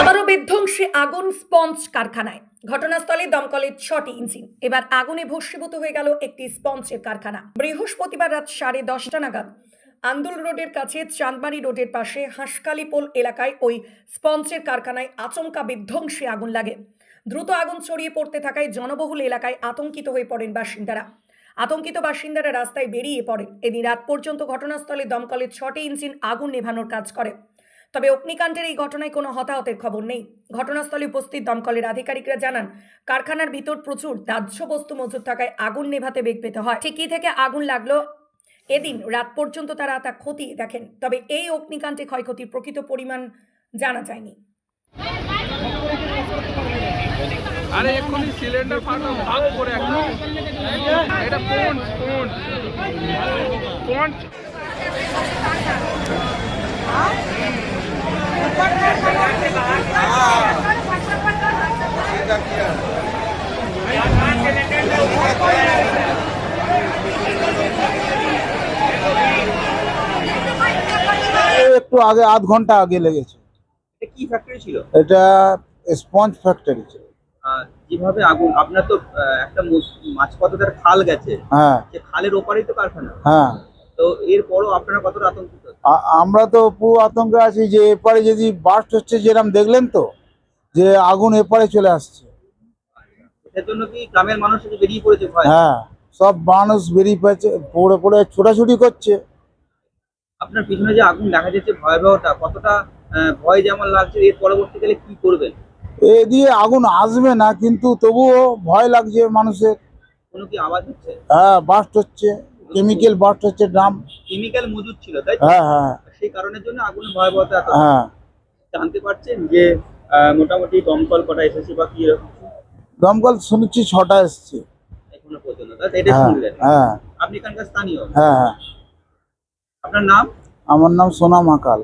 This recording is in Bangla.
আবারও বিধ্বংসী আগুন স্পঞ্জ কারখানায়। ঘটনাস্থলে দমকলের ছটি ইঞ্জিন। এবার আগুনে ভস্মীভূত হয়ে গেল একটি স্পঞ্জের কারখানা। বৃহস্পতিবার রাত সাড়ে দশটা নাগাদ আন্দুল রোডের কাছে চাঁদমারি রোডের পাশে হাঁসকালিপোল এলাকায় ওই স্পঞ্জের কারখানায় আচমকা বিধ্বংসী আগুন লাগে। দ্রুত আগুন ছড়িয়ে পড়তে থাকায় জনবহুল এলাকায় আতঙ্কিত হয়ে পড়েন বাসিন্দারা। আতঙ্কিত বাসিন্দারা রাস্তায় বেরিয়ে পড়েন এদিন রাত পর্যন্ত ঘটনাস্থলে দমকলের ছটি ইঞ্জিন আগুন নেভানোর কাজ করে। তবে অগ্নিকাণ্ডের এই ঘটনায় কোনো হতাহতের খবর নেই। ঘটনাস্থলে উপস্থিত দমকলের আধিকারিকরা জানান, কারখানার ভিতর প্রচুর দাহ্য বস্তু মজুদ থাকায় আগুন নেভাতে বেগ পেতে হয়। ঠিক থেকে আগুন লাগল? এদিন রাত পর্যন্ত তারা তা খতিয়ে দেখেন, তবে এই অগ্নিকাণ্ডে ক্ষয়ক্ষতির প্রকৃত পরিমাণ জানা যায়নি। আরে এক্ষুনি সিলিন্ডার ফাটা ভাগ করে একদম এটা পন্ড পন্ড পন্ড একটু আগে আধ ঘণ্টা আগে লেগেছে। এটা কি ফ্যাক্টরি ছিল? এটা স্পঞ্জ ফ্যাক্টরি ছিল। যেভাবে আগুন আপনার তো একটা মাছ পাতাদের খাল গেছে। হ্যাঁ। যে খালের ওপারেই তো কারখানা। হ্যাঁ। তো এরপরও আপনারা কতটা আতঙ্কিত? আমরা তো পুরো আতঙ্কে আছি যে এপারে যদি বাস্ট হচ্ছে যেরকম দেখলেন তো যে আগুন এপারে চলে আসছে। এটার জন্য কি গ্রামের মানুষ বেরিয়ে পড়েছে হ্যাঁ সব মানুষ বেরিয়ে পেয়েছে পড়ে পড়ে ছোটাছুটি করছে। আপনার পিছনে যে আগুন দেখা যাচ্ছে ভয়াবহতা কতটা ভয় যেমন লাগছে এর পরবর্তীকালে কি করবেন? এ দিয়ে আগুন আসবে না কিন্তু তবুও ভয় লাগছে মানুষের। কোনো কি আওয়াজ হচ্ছে? হ্যাঁ বাস্ট হচ্ছে কেমিক্যাল বাস্ট হচ্ছে ড্রাম কেমিক্যাল মজুদ ছিল তাই হ্যাঁ হ্যাঁ। সেই কারণের জন্য আগুনের ভয়াবহতা হ্যাঁ। জানতে পারছেন যে মোটামুটি দমকল কটা এসেছে বা কি দমকল শুনেছি ছটা এসছে। এখনও পর্যন্ত এটা হ্যাঁ শুনলেন। হ্যাঁ। আপনি এখানকার স্থানীয়? হ্যাঁ হ্যাঁ। আপনার নাম? আমার নাম সোনা মাকাল